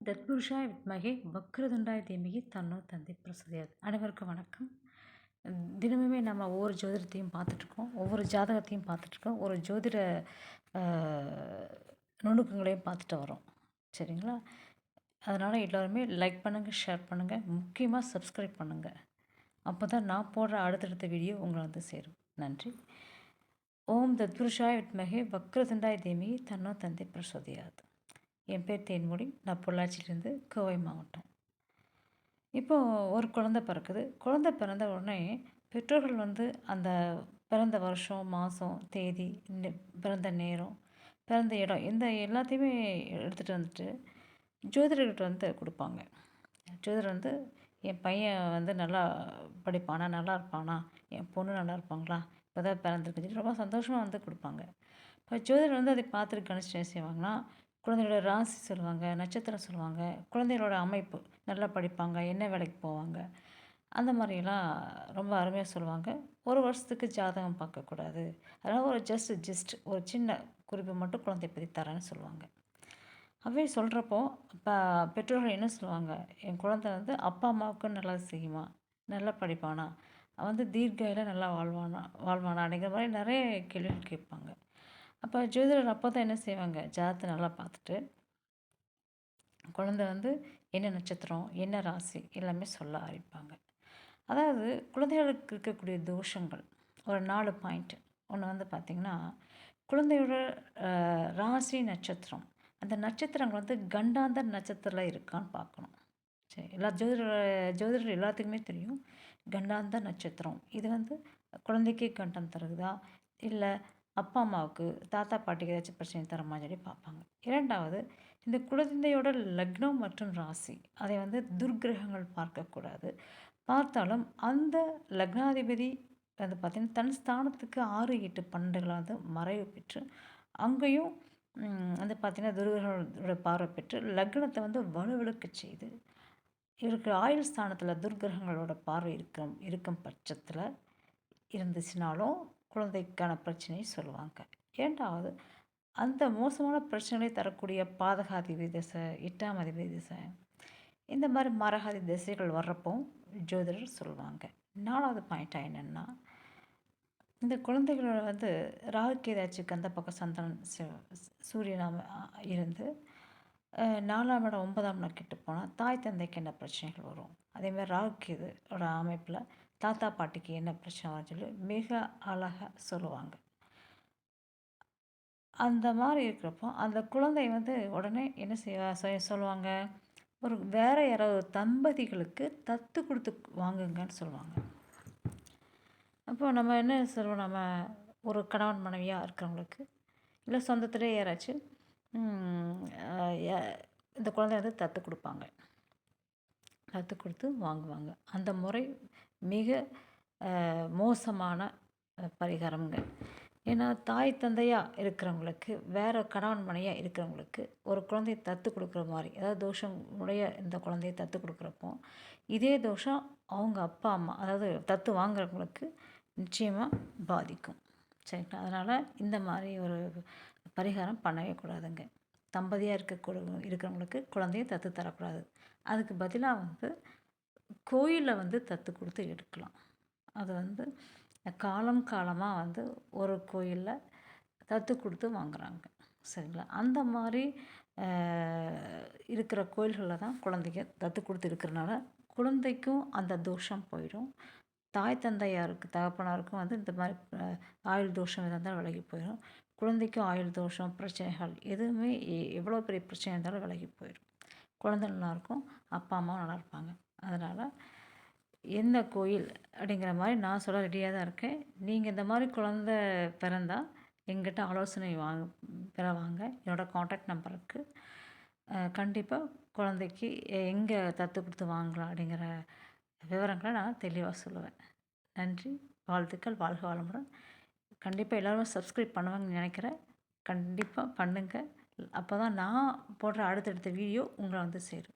தத்புருஷாய வித்மகே வக்ரதுண்டாய தீமகி தன்னோ தந்தை பிரசதியாது. அனைவருக்கும் வணக்கம். தினமுமே நம்ம ஒவ்வொரு ஜோதிடத்தையும் பார்த்துட்ருக்கோம். ஒவ்வொரு ஜாதகத்தையும் பார்த்துட்ருக்கோம். ஒரு ஜோதிட நுணுக்கங்களையும் பார்த்துட்டு வரோம். சரிங்களா? அதனால் எல்லோருமே லைக் பண்ணுங்கள் ஷேர் பண்ணுங்கள் முக்கியமாக சப்ஸ்கிரைப் பண்ணுங்கள் அப்போ தான் நான் போடுற அடுத்தடுத்த வீடியோ உங்களை வந்து சேரும். நன்றி. ஓம் தத்புருஷாய வித்மகே வக்ரதுண்டாய தேமி தன்னோ தந்தை பிரசோதியாது. என் பேர் தேன்மொழி. நான் பொள்ளாச்சியிலேருந்து கோவை மாவட்டம். இப்போது ஒரு குழந்த பிறக்குது. குழந்த பிறந்த உடனே பெற்றோர்கள் வந்து அந்த பிறந்த வருஷம் மாதம் தேதி பிறந்த நேரம் பிறந்த இடம் இந்த எல்லாத்தையுமே எடுத்துகிட்டு வந்துட்டு ஜோதிடர்கிட்ட வந்து கொடுப்பாங்க. ஜோதிடர் வந்து என் பையன் வந்து நல்லா படிப்பானா? நல்லா இருப்பானா? என் பொண்ணு நல்லா இருப்பாங்களா? இப்போ தான் பிறந்திருக்கு. ரொம்ப சந்தோஷமாக வந்து கொடுப்பாங்க. இப்போ ஜோதிடர் வந்து அதை பார்த்துட்டு கணிச்சு என்ன செய்வாங்கன்னா குழந்தைகளோட ராசி சொல்லுவாங்க நட்சத்திரம் சொல்லுவாங்க குழந்தைகளோட அமைப்பு நல்லா படிப்பாங்க என்ன வேலைக்கு போவாங்க அந்த மாதிரிலாம் ரொம்ப அருமையாக சொல்லுவாங்க. ஒரு வருஷத்துக்கு ஜாதகம் பார்க்கக்கூடாது. அதனால் ஒரு ஜஸ்ட் ஜஸ்ட் ஒரு சின்ன குறிப்பு மட்டும் குழந்தைய பற்றி தரேன்னு சொல்லுவாங்க. அப்படியே சொல்கிறப்போ இப்போ பெற்றோர்கள் என்ன சொல்லுவாங்க? என் குழந்தை வந்து அப்பா அம்மாவுக்கும் நல்லா செய்யுமா? நல்லா படிப்பானா? வந்து தீர்காயில் நல்லா வாழ்வானா வாழ்வானா? அப்படிங்கிற மாதிரி நிறைய கேள்விகள் கேட்பாங்க. அப்போ ஜோதிடர் அப்போ தான் என்ன செய்வாங்க? ஜாதத்தை நல்லா பார்த்துட்டு குழந்த வந்து என்ன நட்சத்திரம் என்ன ராசி எல்லாமே சொல்ல ஆரம்பிப்பாங்க. அதாவது குழந்தைகளுக்கு இருக்கக்கூடிய தோஷங்கள் ஒரு நாலு பாயிண்ட் ஒன்று வந்து பார்த்திங்கன்னா குழந்தையோட ராசி நட்சத்திரம் அந்த நட்சத்திரங்கள் வந்து கண்டாந்த நட்சத்திரத்தில் இருக்கான்னு பார்க்கணும். சரி எல்லா ஜோதிடர் ஜோதிடர் எல்லாத்துக்குமே தெரியும் கண்டாந்த நட்சத்திரம். இது வந்து குழந்தைக்கே கண்டம் தருகுதா இல்லை அப்பா அம்மாவுக்கு தாத்தா பாட்டிக்கு ஏதாச்சும் பிரச்சனை தரமா சொல்லி பார்ப்பாங்க. இரண்டாவது இந்த குழந்தையோட லக்னம் மற்றும் ராசி அதை வந்து துர்கிரகங்கள் பார்க்கக்கூடாது. பார்த்தாலும் அந்த லக்னாதிபதி வந்து பார்த்திங்கன்னா தன் ஸ்தானத்துக்கு ஆறு எட்டு பன்னெண்டுகளை வந்து மறைவு பெற்று அங்கேயும் வந்து பார்த்திங்கன்னா துர்கிரகங்களோட பார்வை பெற்று லக்னத்தை வந்து வலுவிழுக்க செய்து இவருக்கு ஆயுள் ஸ்தானத்தில் துர்கிரகங்களோட பார்வை இருக்கும் இருக்கும் பட்சத்தில் இருந்துச்சுனாலும் குழந்தைக்கான பிரச்சனையை சொல்லுவாங்க. ஏண்டாவது அந்த மோசமான பிரச்சனைகளை தரக்கூடிய பாதகாதிபதி திசை எட்டாம் அதிபதி திசை இந்த மாதிரி மரகாதி திசைகள் வர்றப்போ ஜோதிடர் சொல்லுவாங்க. நாலாவது பாயிண்ட்டாக என்னென்னா இந்த குழந்தைகளோட வந்து ராகுக்கு ஏதாச்சும் அந்த பக்கம் சந்திரன் சூரியனாம இருந்து நாலாம் இடம் ஒன்பதாம் இடம் கெட்டு போனால் தாய் தந்தைக்கு என்ன பிரச்சனைகள் வரும்? அதேமாதிரி ராகுக்கு இதோட அமைப்பில் தாத்தா பாட்டிக்கு என்ன பிரச்சனை வரும்னு சொல்லி மிக அழகாக சொல்லுவாங்க. அந்த மாதிரி இருக்கிறப்போ அந்த குழந்தை வந்து உடனே என்ன செய்ய சொல்லுவாங்க ஒரு வேறு யாராவது தம்பதிகளுக்கு தத்து கொடுத்து வாங்குங்கன்னு சொல்லுவாங்க. அப்போ நம்ம என்ன சொல்லுவோம்? நம்ம ஒரு கணவன் மனைவியாக இருக்கிறவங்களுக்கு இல்லை சொந்தத்திலே யாராச்சும் இந்த குழந்தை வந்து தத்து கொடுப்பாங்க. தத்து கொடுத்து வாங்குவாங்க. அந்த முறை மிக மோசமான பரிகாரம்ங்க. ஏன்னா தாய் தந்தையாக இருக்கிறவங்களுக்கு வேறு கணவன் மனையாக இருக்கிறவங்களுக்கு ஒரு குழந்தைய தத்து கொடுக்குற மாதிரி அதாவது தோஷம் உடைய இந்த குழந்தைய தத்து கொடுக்குறப்போ இதே தோஷம் அவங்க அப்பா அம்மா அதாவது தத்து வாங்குறவங்களுக்கு நிச்சயமாக பாதிக்கும். சரிங்களா? அதனால் இந்த மாதிரி ஒரு பரிகாரம் பண்ணவே கூடாதுங்க. தம்பதியாக இருக்கக்கூட இருக்கிறவங்களுக்கு குழந்தைய தத்து தரக்கூடாது. அதுக்கு பதிலாக வந்து கோயிலில் வந்து தத்து கொடுத்து எடுக்கலாம். அது வந்து காலம் காலமாக வந்து ஒரு கோயிலில் தத்து கொடுத்து வாங்குகிறாங்க சரிங்களா? அந்த மாதிரி இருக்கிற கோயில்களில் தான் குழந்தைங்க தத்து கொடுத்து இருக்கிறனால குழந்தைக்கும் அந்த தோஷம் போயிடும். தாய் தந்தையாருக்கு தகப்பனாருக்கும் வந்து இந்த மாதிரி ஆயுள் தோஷம் எதாக இருந்தாலும் விலகி போயிடும் குழந்தைக்கும் ஆயுள் தோஷம் பிரச்சனைகள் எதுவுமே எவ்வளோ பெரிய பிரச்சனை இருந்தாலும் விலகி போயிடும் குழந்தை நல்லாயிருக்கும் அப்பா அம்மாவும் நல்லா இருப்பாங்க. அதனால் எந்த கோயில் அப்படிங்கிற மாதிரி நான் சொல்ல ரெடியாக தான் இருக்கேன். நீங்கள் இந்த மாதிரி குழந்த பிறந்தா எங்கிட்ட ஆலோசனை வாங்க பெற வாங்க என்னோடய காண்டாக்ட் நம்பருக்கு கண்டிப்பாக குழந்தைக்கு எங்கே தத்து கொடுத்து வாங்கலாம் அப்படிங்கிற விவரங்களை நான் தெளிவாக சொல்லுவேன். நன்றி. வாழ்த்துக்கள். வாழ்க வளமுடன். கண்டிப்பாக எல்லோரும் சப்ஸ்கிரைப் பண்ணுவாங்கன்னு நினைக்கிறேன். கண்டிப்பாக பண்ணுங்கள் அப்போ தான் நான் போடுற அடுத்தடுத்த வீடியோ உங்களை வந்து சேரும்.